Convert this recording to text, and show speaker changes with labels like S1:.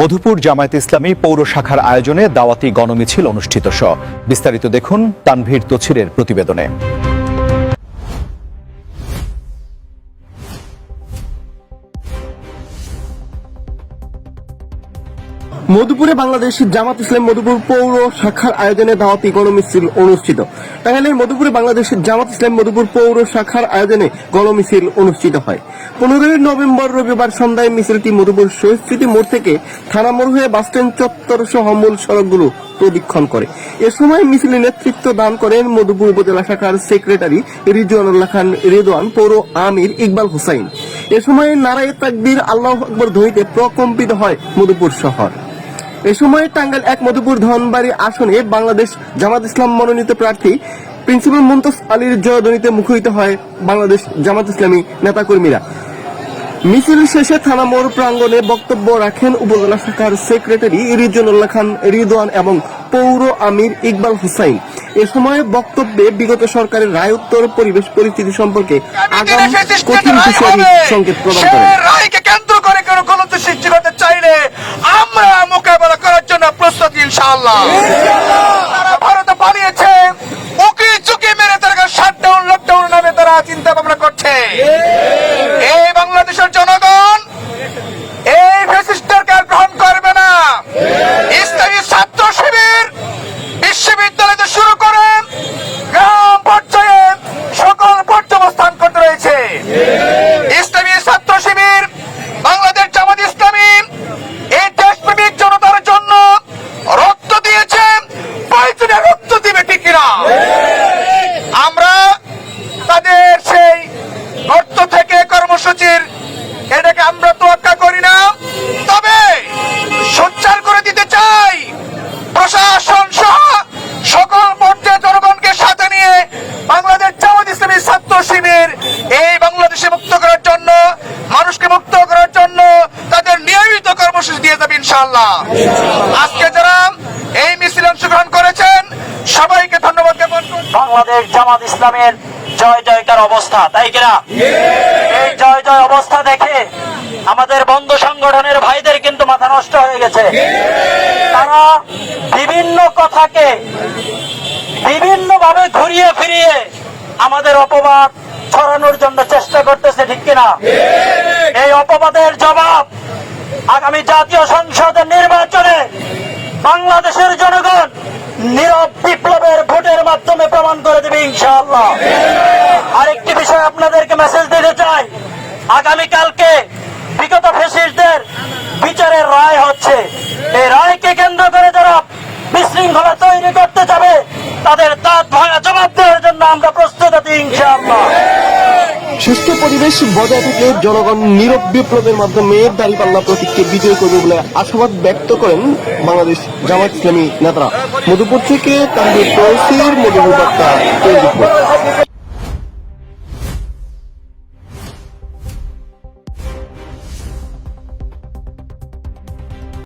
S1: মধুপুর জামায়াত ইসলামী পৌর শাখার আয়োজনে দাওয়াতি গণমিছিল অনুষ্ঠিত স বিস্তারিত দেখুন তানভীর তছিরের প্রতিবেদনে।
S2: মধুপুরে বাংলাদেশ জামাত ইসলাম মধুপুর পৌর শাখার আয়োজনে দাওয়াতি গণমিছিল অনুষ্ঠিত। টাঙ্গাইলের মধুপুরে বাংলাদেশ জামাত ইসলাম মধুপুর পৌর শাখার আয়োজনে গণমিছিল অনুষ্ঠিত হয়। পনেরোই নভেম্বর রবিবার সন্ধ্যায় মিছিলটি মধুপুর শহীদ স্মৃতি মোড় থেকে থানা মোড় হয়ে বাসস্ট্যান্ড চত্বর সহ মূল সড়কগুলো প্রদীক্ষণ করে। এ সময় মিছিলে নেতৃত্ব দান করেন মধুপুর উপজেলা শাখার সেক্রেটারি রিজওয়ানুল্লাহ খান রেদওয়ান পৌর আমির ইকবাল হুসাইন। এ সময় নারায় তাকবীর আল্লাহ আকবর ধ্বনিতে প্রকম্পিত হয় মধুপুর শহর। এ সময় টাঙ্গাইল এক মধুপুর ধনবাড়ি আসনে বাংলাদেশ জামাত ইসলাম মনোনীত প্রার্থী প্রিন্সিপাল মুমতাজ আলীর জয়ধ্বনিতে মুখরিত হয় বাংলাদেশ জামাত ইসলামী নেতাকর্মীরা। মিছিল শেষে থানা মোড় প্রাঙ্গণে বক্তব্য রাখেন উপজেলা শাখার সেক্রেটারি রিজনুল্লাহ খান রিদওয়ান এবং পৌর আমির ইকবাল হুসাইন। এ সময় বক্তব্যে বিগত সরকারের রায় উত্তর পরিবেশ পরিস্থিতি সম্পর্কে আগাম কঠিন হুঁশিয়ারি সংকেত প্রদান করেন।
S3: এটাকে আমরা তোয়াক্কা করি না। তবে সোচ্চার করে দিতে চাই। প্রশাসন সহ সকল পর্যায়ে জনগণকে সাথে নিয়ে বাংলাদেশ জামাত ইসলামী ছাত্র শিবির এই বাংলাদেশে মুক্ত করার জন্য, মানুষকে মুক্ত করার জন্য তাদের নিয়মিত কর্মসূচি দিয়ে যাবে ইনশাআল্লাহ। আজকে যারা এই মিছিলে অংশগ্রহণ করেছেন, সবাইকে ধন্যবাদ জ্ঞাপন।
S4: বাংলাদেশ জামাত ইসলামের জয় জয়কার অবস্থা, তাই কিনা? জয় জয় অবস্থা দেখে আমাদের বন্ধু সংগঠনের ভাইদের কিন্তু মাথা নষ্ট হয়ে গেছে। তারা বিভিন্ন কথাকে বিভিন্ন ভাবে ঘুরিয়ে ফিরিয়ে আমাদের অপবাদ ছড়ানোর জন্য চেষ্টা করতেছে, ঠিক কিনা? এই অপবাদের জবাব আগামী জাতীয় সংসদের নির্বাচনে বাংলাদেশের জনগণ নীরব বিপ্লবের ভোটের মাধ্যমে প্রমাণ করে দেবে, ইনশাআল্লাহ। আরেকটি বিষয় আপনাদেরকে মেসেজ দিতে চাই আগামীকালকে বিগত ফেসিসদের বিচারের রায় হচ্ছে। এই রায়কে কেন্দ্র করে যারা বিশৃঙ্খলা তৈরি করতে যাবে, তাদের দাঁত ভাঙা জবাব দেওয়ার জন্য আমরা প্রস্তুত আছি, ইনশাআল্লাহ।
S2: সুস্থ পরিবেশ বজায় থেকে জনগণ নীরব বিপ্লবের মাধ্যমে দাঁড়িপাল্লা প্রতীককে বিজয় করবে বলে আশাবাদ ব্যক্ত করেন বাংলাদেশ জামাত ইসলামী নেতারা। মধুপুর থেকে তানভীর তহসির মধুপুর বার্তা